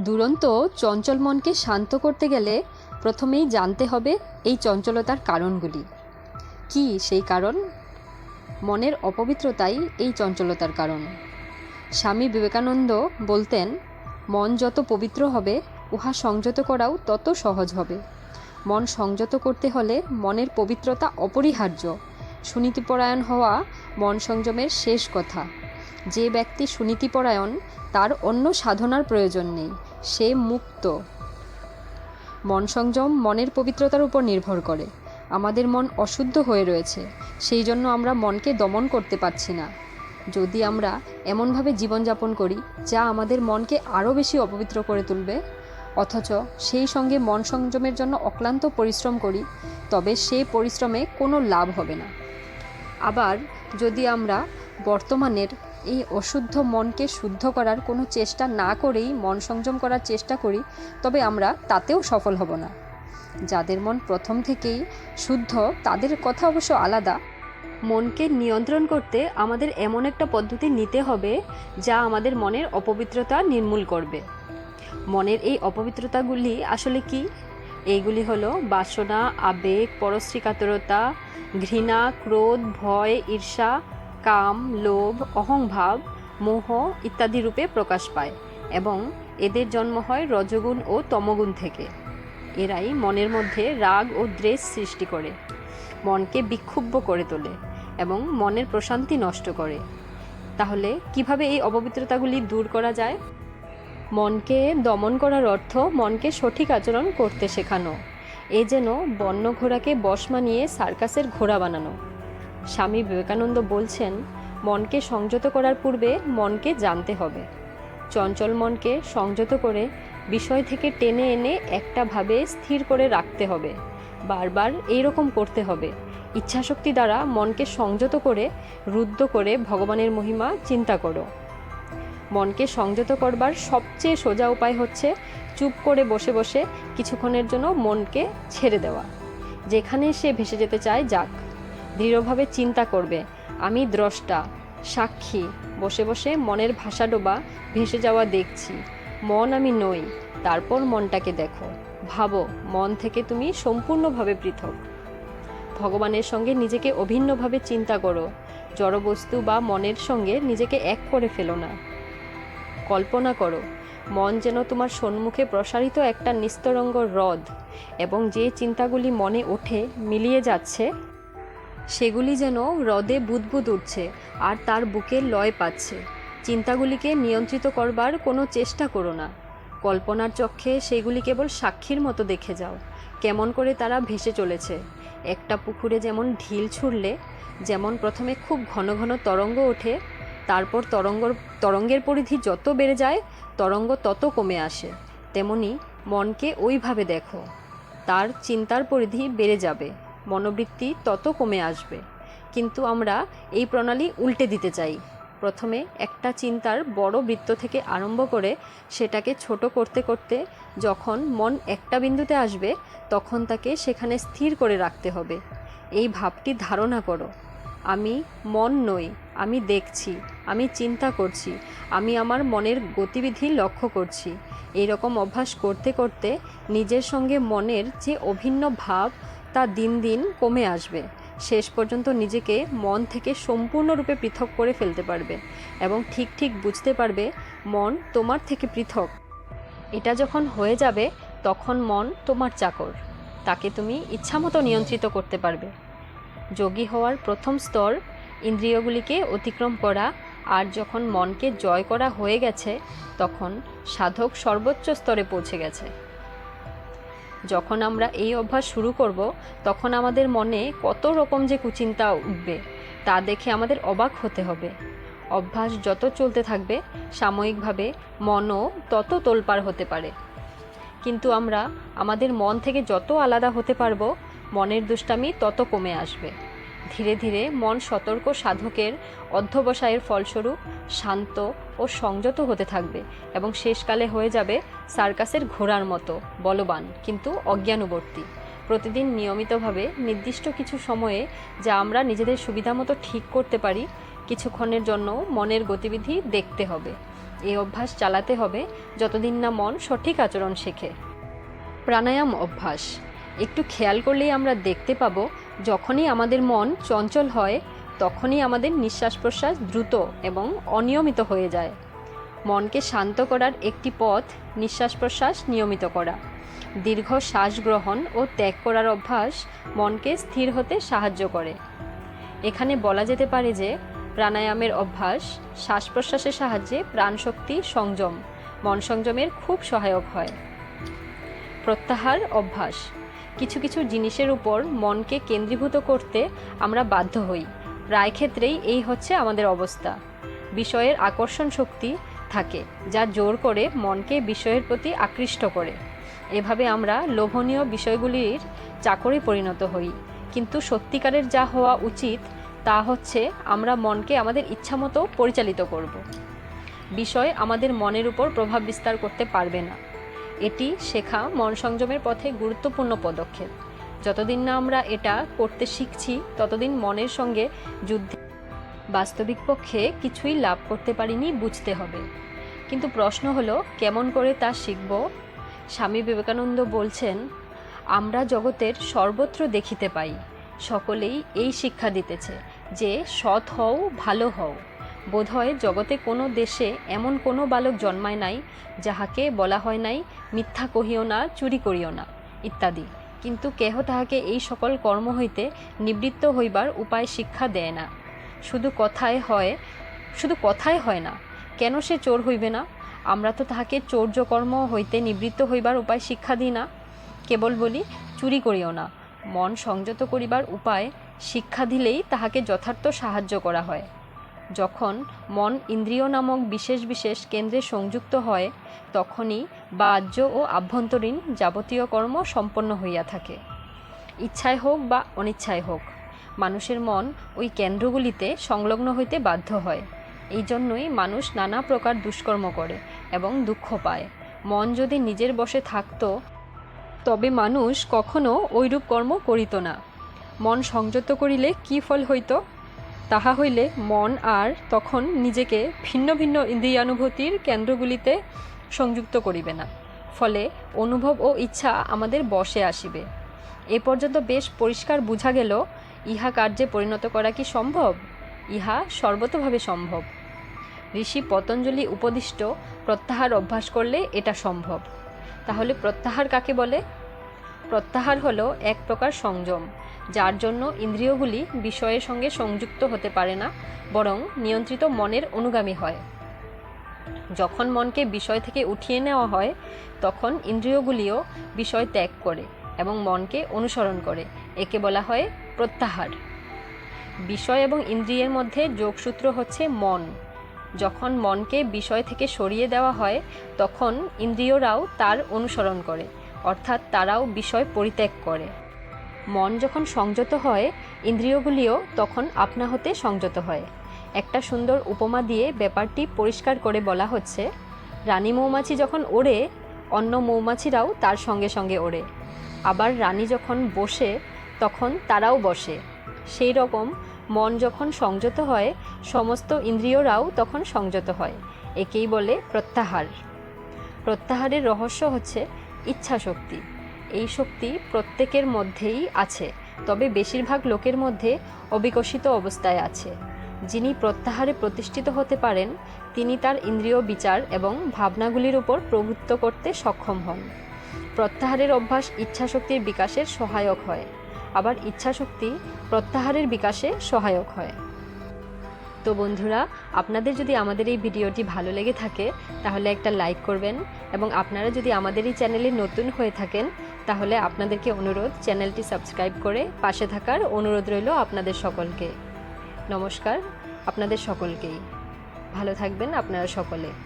দুরন্ত চঞ্চল মনকে শান্ত করতে গেলে প্রথমেই জানতে হবে এই চঞ্চলতার কারণগুলি। কি সেই কারণ? মনের অপবিত্রতাই এই চঞ্চলতার কারণ। স্বামী বিবেকানন্দ বলতেন, মন যত পবিত্র হবে, উহা সংযত করাও তত সহজ হবে। মন সংযত করতে হলে মনের পবিত্রতা অপরিহার্য। সুনীতিপরায়ণ হওয়া মন সংযমের শেষ কথা। যে ব্যক্তি সুনীতিপরায়ণ, তার অন্য সাধনার প্রয়োজন নেই, সে মুক্ত। মন সংযম মনের পবিত্রতার উপর নির্ভর করে। আমাদের মন অশুদ্ধ হয়ে রয়েছে, সেই জন্য আমরা মনকে দমন করতে পারছি না। যদি আমরা এমনভাবে জীবনযাপন করি, যা আমাদের মনকে আরও বেশি অপবিত্র করে তুলবে, অথচ সেই সঙ্গে মন সংযমের জন্য অক্লান্ত পরিশ্রম করি, তবে সেই পরিশ্রমে কোনো লাভ হবে না। আবার যদি আমরা বর্তমানের এই অশুদ্ধ মনকে শুদ্ধ করার কোনো চেষ্টা না করেই মন সংযম করার চেষ্টা করি, তবে আমরা তাতেও সফল হব না। যাদের মন প্রথম থেকেই শুদ্ধ, তাদের কথা অবশ্য আলাদা। মনকে নিয়ন্ত্রণ করতে আমাদের এমন একটা পদ্ধতি নিতে হবে, যা আমাদের মনের অপবিত্রতা নির্মূল করবে। মনের এই অপবিত্রতাগুলি আসলে কি? এইগুলি হলো বাসনা, আবেগ, পরশ্রীকাতরতা, ঘৃণা, ক্রোধ, ভয়, ঈর্ষা কাম, লোভ, অহংভাব, মোহ ইত্যাদি রূপে প্রকাশ পায় এবং এদের জন্ম হয় রজগুণ ও তমগুণ থেকে। এরাই মনের মধ্যে রাগ ও দ্বেষ সৃষ্টি করে, মনকে বিক্ষুব্ধ করে তোলে এবং মনের প্রশান্তি নষ্ট করে। তাহলে কীভাবে এই অপবিত্রতাগুলি দূর করা যায়? মনকে দমন করার অর্থ মনকে সঠিক আচরণ করতে শেখানো, এ যেন বন্য ঘোড়াকে বশ মানিয়ে সার্কাসের ঘোড়া বানানো। স্বামী বিবেকানন্দ বলছেন, মনকে সংযত করার পূর্বে মনকে জানতে হবে। চঞ্চল মনকে সংযত করে বিষয় থেকে টেনে এনে একটা ভাবে স্থির করে রাখতে হবে। বারবার এই রকম করতে হবে। ইচ্ছাশক্তি দ্বারা মনকে সংযত করে, রুদ্ধ করে ভগবানের মহিমা চিন্তা করো। মনকে সংযত করবার সবচেয়ে সোজা উপায় হচ্ছে চুপ করে বসে বসে কিছুক্ষণের জন্য মনকে ছেড়ে দেওয়া। যেখানে সে ভেসে যেতে চায়, যাক। দৃঢ়ভাবে চিন্তা করবে। আমি দ্রষ্টা, সাক্ষী, বসে বসে মনের ভাষা ডোবা ভেসে যাওয়া দেখছি। মন আমি নই, তারপর মনটাকে দেখো। ভাবো, মন থেকে তুমি সম্পূর্ণভাবে পৃথক। ভগবানের সঙ্গে নিজেকে অভিন্নভাবে চিন্তা করো। জড়বস্তু বা মনের সঙ্গে নিজেকে এক করে ফেলো না। কল্পনা করো, মন যেন তোমার সম্মুখে প্রসারিত একটা নিস্তরঙ্গ হ্রদ এবং যে চিন্তাগুলি মনে ওঠে, মিলিয়ে যাচ্ছে সেগুলি যেন হ্রদে বুদবুদ উঠছে আর তার বুকে লয় পাচ্ছে। চিন্তাগুলিকে নিয়ন্ত্রিত করবার কোনো চেষ্টা করো না। কল্পনার চক্ষে সেগুলি কেবল সাক্ষীর মতো দেখে যাও। কেমন করে তারা ভেসে চলেছে। একটা পুকুরে যেমন ঢিল ছুড়লে, যেমন প্রথমে খুব ঘন ঘন তরঙ্গ ওঠে, তারপর তরঙ্গর, তরঙ্গের পরিধি যত বেড়ে যায়, তরঙ্গ তত কমে আসে। তেমনি মনকে ওইভাবে দেখো। তার চিন্তার পরিধি বেড়ে যাবে। মনোবৃত্তি তত কমে আসবে। কিন্তু আমরা এই প্রণালী উল্টে দিতে চাই। প্রথমে একটা চিন্তার বড় বৃত্ত থেকে আরম্ভ করে সেটাকে ছোট করতে করতে যখন মন একটা বিন্দুতে আসবে, তখন তাকে সেখানে স্থির করে রাখতে হবে। এই ভাবটি ধারণা করো। আমি মন নই, আমি দেখছি, আমি চিন্তা করছি, আমি আমার মনের গতিবিধি লক্ষ্য করছি। এই রকম অভ্যাস করতে করতে নিজের সঙ্গে মনের যে অভিন্ন ভাব তা দিন দিন কমে আসবে। শেষ পর্যন্ত নিজেকে মন থেকে সম্পূর্ণরূপে পৃথক করে ফেলতে পারবে এবং ঠিক ঠিক বুঝতে পারবে মন তোমার থেকে পৃথক। এটা যখন হয়ে যাবে, তখন মন তোমার চাকর। তাকে তুমি ইচ্ছামতো নিয়ন্ত্রিত করতে পারবে। যোগী হওয়ার প্রথম স্তর ইন্দ্রিয়গুলিকে অতিক্রম করা আর যখন মনকে জয় করা হয়ে গেছে, তখন সাধক সর্বোচ্চ স্তরে পৌঁছে গেছে। যখন আমরা এই অভ্যাস শুরু করব, তখন আমাদের মনে কত রকম যে কুচিন্তা উঠবে, তা দেখে আমাদের অবাক হতে হবে। অভ্যাস যত চলতে থাকবে, সাময়িকভাবে মনও তত তোলপার হতে পারে। কিন্তু আমরা আমাদের মন থেকে যত আলাদা হতে পারব, মনের দুষ্টামি তত কমে আসবে। ধীরে ধীরে মন সতর্ক সাধকের অধ্যবসায়ের ফলস্বরূপ শান্ত ও সংযত হতে থাকবে এবং শেষকালে হয়ে যাবে সার্কাসের ঘোড়ার মতো, বলবান, কিন্তু অজ্ঞানুবর্তী। প্রতিদিন নিয়মিতভাবে নির্দিষ্ট কিছু সময়ে যা আমরা নিজেদের সুবিধা মতো ঠিক করতে পারি, কিছুক্ষণের জন্য মনের গতিবিধি দেখতে হবে। এই অভ্যাস চালাতে হবে যতদিন না মন সঠিক আচরণ শেখে। প্রাণায়াম অভ্যাস। একটু খেয়াল করলেই আমরা দেখতে পাবো যখনই আমাদের মন চঞ্চল হয়, তখনই আমাদের নিঃশ্বাস প্রশ্বাস দ্রুত এবং অনিয়মিত হয়ে যায়। মনকে শান্ত করার একটি পথ নিঃশ্বাস প্রশ্বাস নিয়মিত করা। দীর্ঘ শ্বাস গ্রহণ ও ত্যাগ করার অভ্যাস মনকে স্থির হতে সাহায্য করে। এখানে বলা যেতে পারে যে, প্রাণায়ামের অভ্যাস শ্বাস প্রশ্বাসের সাহায্যে প্রাণশক্তি সংযম মন সংযমের খুব সহায়ক হয়। প্রত্যাহার অভ্যাস কিছু কিছু জিনিসের উপর মনকে কেন্দ্রীভূত করতে আমরা বাধ্য হই। প্রায় ক্ষেত্রেই এই হচ্ছে আমাদের অবস্থা। বিষয়ের আকর্ষণ শক্তি থাকে, যা জোর করে মনকে বিষয়ের প্রতি আকৃষ্ট করে। এভাবে আমরা লোভনীয় বিষয়গুলির চাকরে পরিণত হই। কিন্তু সত্যিকারের যা হওয়া উচিত, তা হচ্ছে আমরা মনকে আমাদের ইচ্ছামতো পরিচালিত করব। বিষয় আমাদের মনের উপর প্রভাব বিস্তার করতে পারবে না। এটি শেখা মন সংযমের পথে গুরুত্বপূর্ণ পদক্ষেপ। যতদিন না আমরা এটা করতে শিখছি, ততদিন মনের সঙ্গে যুদ্ধে বাস্তবিক পক্ষে কিছুই লাভ করতে পারিনি বুঝতে হবে। কিন্তু প্রশ্ন হলো, কেমন করে তা শিখব? স্বামী বিবেকানন্দ বলছেন, আমরা জগতের সর্বত্র দেখিতে পাই। সকলেই এই শিক্ষা দিতেছে যে, সৎ হও, ভালো হও। বোধহয় জগতে কোনো দেশে এমন কোনো বালক জন্মায় নাই যাহাকে বলা হয় নাই, মিথ্যা কহিও না, চুরি করিও না, ইত্যাদি। কিন্তু কেহ তাহাকে এই সকল কর্ম হইতে নিবৃত্ত হইবার উপায় শিক্ষা দেয় না। শুধু কথায় হয়, শুধু কথায় হয় না, কেন সে চোর হইবে না? আমরা তো তাহাকে চৌর্যকর্ম হইতে নিবৃত্ত হইবার উপায় শিক্ষা দিই না। কেবল বলি, চুরি করিও না। মন সংযত করিবার উপায় শিক্ষা দিলেই তাহাকে যথার্থ সাহায্য করা হয়। যখন মন ইন্দ্রিয় নামক বিশেষ বিশেষ কেন্দ্রে সংযুক্ত হয়, তখনই বাহ্য ও আভ্যন্তরীণ যাবতীয় কর্ম সম্পন্ন হইয়া থাকে। ইচ্ছায় হোক বা অনিচ্ছায় হোক, মানুষের মন ওই কেন্দ্রগুলিতে সংলগ্ন হইতে বাধ্য হয়। এই জন্যই মানুষ নানা প্রকার দুষ্কর্ম করে এবং দুঃখ পায়। মন যদি নিজের বশে থাকত, তবে মানুষ কখনো ওইরূপ কর্ম করিত না। মন সংযত করিলে কি ফল হইত? তাহা হইলে মন আর তখন নিজেকে ভিন্ন ভিন্ন ইন্দ্রিয়ানুভূতির কেন্দ্রগুলিতে সংযুক্ত করিবে না। ফলে অনুভব ও ইচ্ছা আমাদের বশে আসিবে। এ পর্যন্ত বেশ পরিষ্কার বুঝা গেল, ইহা কার্যে পরিণত করা কি সম্ভব? ইহা সর্বতভাবে সম্ভব। ঋষি পতঞ্জলি উপদিষ্ট, প্রত্যাহার অভ্যাস করলে এটা সম্ভব। তাহলে প্রত্যাহার কাকে বলে? প্রত্যাহার হলো এক প্রকার সংযম। যার জন্য ইন্দ্রিয়গুলি বিষয়ের সঙ্গে সংযুক্ত হতে পারে না, বরং নিয়ন্ত্রিত মনের অনুগামী হয়। যখন মনকে বিষয় থেকে উঠিয়ে নেওয়া হয়, তখন ইন্দ্রিয়গুলিও বিষয় ত্যাগ করে এবং মনকে অনুসরণ করে, একে বলা হয় প্রত্যাহার। বিষয় এবং ইন্দ্রিয়ের মধ্যে যোগসূত্র হচ্ছে মন। যখন মনকে বিষয় থেকে সরিয়ে দেওয়া হয়, তখন ইন্দ্রিয়রাও তার অনুসরণ করে, অর্থাৎ তারাও বিষয় পরিত্যাগ করে। মন যখন সংযত হয়, ইন্দ্রিয়গুলিও তখন আপনা হতে সংযত হয়। একটা সুন্দর উপমা দিয়ে ব্যাপারটি পরিষ্কার করে বলা হচ্ছে, রানী মৌমাছি যখন ওড়ে, অন্য মৌমাছিরাও তার সঙ্গে সঙ্গে ওড়ে। আবার রানী যখন বসে, তখন তারাও বসে। সেই রকম মন যখন সংযত হয়, সমস্ত ইন্দ্রিয়রাও তখন সংযত হয়। একেই বলে প্রত্যাহার। প্রত্যাহারের রহস্য হচ্ছে ইচ্ছা শক্তি এই শক্তি প্রত্যেকের মধ্যেই আছে, তবে বেশিরভাগ লোকের মধ্যে অবিকশিত অবস্থায় আছে। যিনি প্রত্যাহারে প্রতিষ্ঠিত হতে পারেন, তিনি তার ইন্দ্রিয় বিচার এবং ভাবনাগুলির উপর প্রভুত্ব করতে সক্ষম হন। প্রত্যাহারের অভ্যাস ইচ্ছাশক্তির বিকাশের সহায়ক হয়, আবার ইচ্ছাশক্তি প্রত্যাহারের বিকাশে সহায়ক হয়। তো বন্ধুরা, আপনাদের যদি আমাদের এই ভিডিওটি ভালো লেগে থাকে, তাহলে একটা লাইক করবেন এবং আপনারা যদি আমাদের এই চ্যানেলে নতুন হয়ে থাকেন তাহলে আপনাদেরকে অনুরোধ, চ্যানেলটি সাবস্ক্রাইব করে পাশে থাকার অনুরোধ রইল আপনাদের সকলকে। নমস্কার, আপনাদের সকলকেই। ভালো থাকবেন আপনারা সকলে।